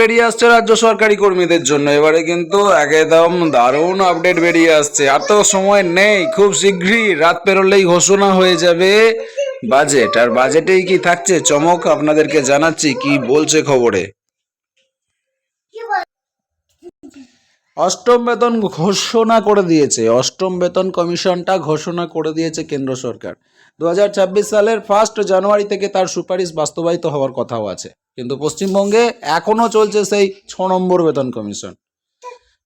বেরিয়ে আসছে রাজ্য সরকারি কর্মীদের জন্য। এবারে কিন্তু একদম দারুণ আপডেট বেরিয়ে আসছে। আর তো সময় নেই, খুব শীঘ্রই রাত পেরোলেই ঘোষণা হয়ে যাবে বাজেট আর বাজেটেই কি থাকছে? চমক আপনাদেরকে জানাচ্ছি, কি বলছে খবরে? অষ্টম বেতন ঘোষণা করে দিয়েছে। অষ্টম বেতন কমিশনটা ঘোষণা করে দিয়েছে কেন্দ্র সরকার। দু হাজার ছাব্বিশ সালের ফার্স্ট জানুয়ারি থেকে তার সুপারিশ বাস্তবায়িত হওয়ার কথাও আছে। কিন্তু পশ্চিমবঙ্গে এখনও চলছে সেই ছ নম্বর বেতন কমিশন।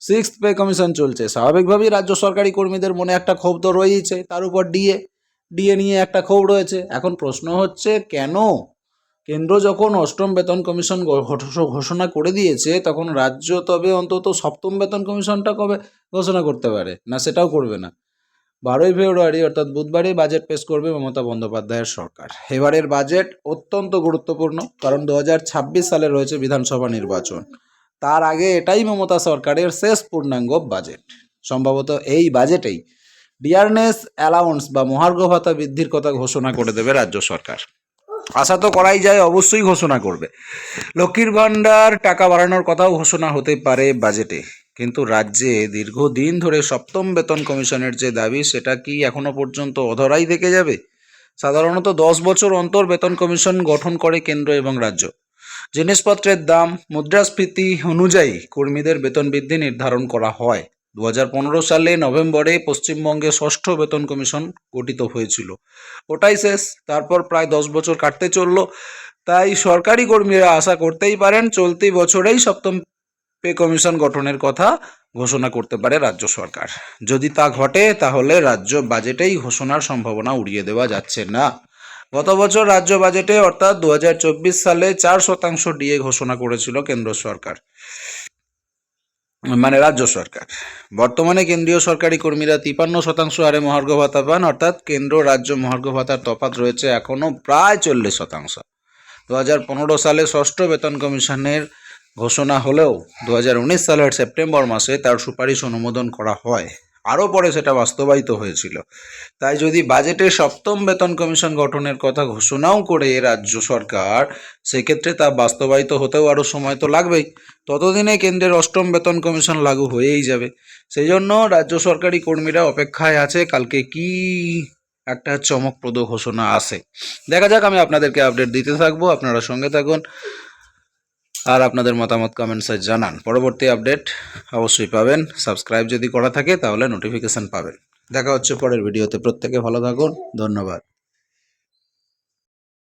সিক্স পে কমিশন চলছে। স্বাভাবিকভাবেই রাজ্য সরকারি কর্মীদের মনে একটা ক্ষোভ তো রয়েইছে। তার উপর ডিএ ডিএ নিয়ে একটা ক্ষোভ রয়েছে। এখন প্রশ্ন হচ্ছে, কেন কেন্দ্র যখন অষ্টম বেতন কমিশন ঘোষণা করে দিয়েছে, তখন রাজ্য তবে অন্তত সপ্তম বেতন কমিশনটা কবে ঘোষণা করতে পারে? না, সেটাও করবে না। বারোই ফেব্রুয়ারি, অর্থাৎ বুধবারই বাজেট পেশ করবে মমতা বন্দ্যোপাধ্যায়ের সরকার। এবারের বাজেট অত্যন্ত গুরুত্বপূর্ণ, কারণ দু হাজার ছাব্বিশ সালে রয়েছে বিধানসভা নির্বাচন। তার আগে এটাই মমতা সরকারের শেষ পূর্ণাঙ্গ বাজেট। সম্ভবত এই বাজেটেই ডিয়ারনেস অ্যালাউন্স বা মহার্ঘ ভাতা বৃদ্ধির কথা ঘোষণা করে দেবে রাজ্য সরকার। আশা তো করাই যায়, অবশ্যই ঘোষণা করবে। লক্ষ্মীর ভাণ্ডার টাকা বাড়ানোর কথাও ঘোষণা হতে পারে বাজেটে। কিন্তু রাজ্যে দীর্ঘদিন ধরে সপ্তম বেতন কমিশনের যে দাবি, সেটা কি এখনও পর্যন্ত অধরাই থেকে যাবে? সাধারণত দশ বছর অন্তর বেতন কমিশন গঠন করে কেন্দ্র এবং রাজ্য। জিনিসপত্রের দাম, মুদ্রাস্ফীতি অনুযায়ী কর্মীদের বেতন বৃদ্ধি নির্ধারণ করা হয়। দু হাজার পনেরো সালে নভেম্বরে পশ্চিমবঙ্গে ষষ্ঠ বেতন কমিশন গঠিত হয়েছিল। ওটাই শেষ। তারপর প্রায় দশ বছর কাটতে চলল। তাই সরকারি কর্মীরা আশা করতেই পারেন, চলতি বছরেই সপ্তম পে কমিশন গঠনের কথা ঘোষণা করতে পারে রাজ্য সরকার। যদি তা ঘটে, তাহলে রাজ্য বাজেটেই ঘোষণার সম্ভাবনা উড়িয়ে দেওয়া যাচ্ছে না। গত বছর রাজ্য বাজেটে অর্থাৎ দু হাজার চব্বিশ সালে চার শতাংশ ডিএ ঘোষণা করেছিল কেন্দ্র সরকার। মানে রাজ্য সরকার। বর্তমানে কেন্দ্রীয় সরকারি কর্মীরা তিপান্ন শতাংশ হারে মহার্ঘ ভাতা পান, অর্থাৎ কেন্দ্র রাজ্য মহার্ঘ ভাতার তফাত রয়েছে এখনও প্রায় চল্লিশ শতাংশ। দু পনেরো সালে ষষ্ঠ বেতন কমিশনের ঘোষণা হলেও দু হাজার উনিশ সালের সেপ্টেম্বর মাসে তার সুপারিশ অনুমোদন করা হয়। আরও পরে সেটা বাস্তবায়িত হয়েছিল। তাই যদি বাজেটে সপ্তম বেতন কমিশন গঠনের কথা ঘোষণাও করে রাজ্য সরকার, সেক্ষেত্রে তা বাস্তবায়িত হতেও আরও সময় তো লাগবেই। ততদিনে কেন্দ্রের অষ্টম বেতন কমিশন লাগু হয়েই যাবে। সেই জন্য রাজ্য সরকারি কর্মীরা অপেক্ষায় আছে কালকে কি একটা চমকপ্রদ ঘোষণা আসে। দেখা যাক, আমি আপনাদেরকে আপডেট দিতে থাকব। আপনারা সঙ্গে থাকুন। আর আপনাদের মতামত কমেন্টসে জানান। পরবর্তী আপডেট অবশ্যই পাবেন। সাবস্ক্রাইব যদি করা থাকে, তাহলে নোটিফিকেশান পাবেন। দেখা হচ্ছে পরের ভিডিওতে প্রত্যেকে ভালো থাকুন। ধন্যবাদ।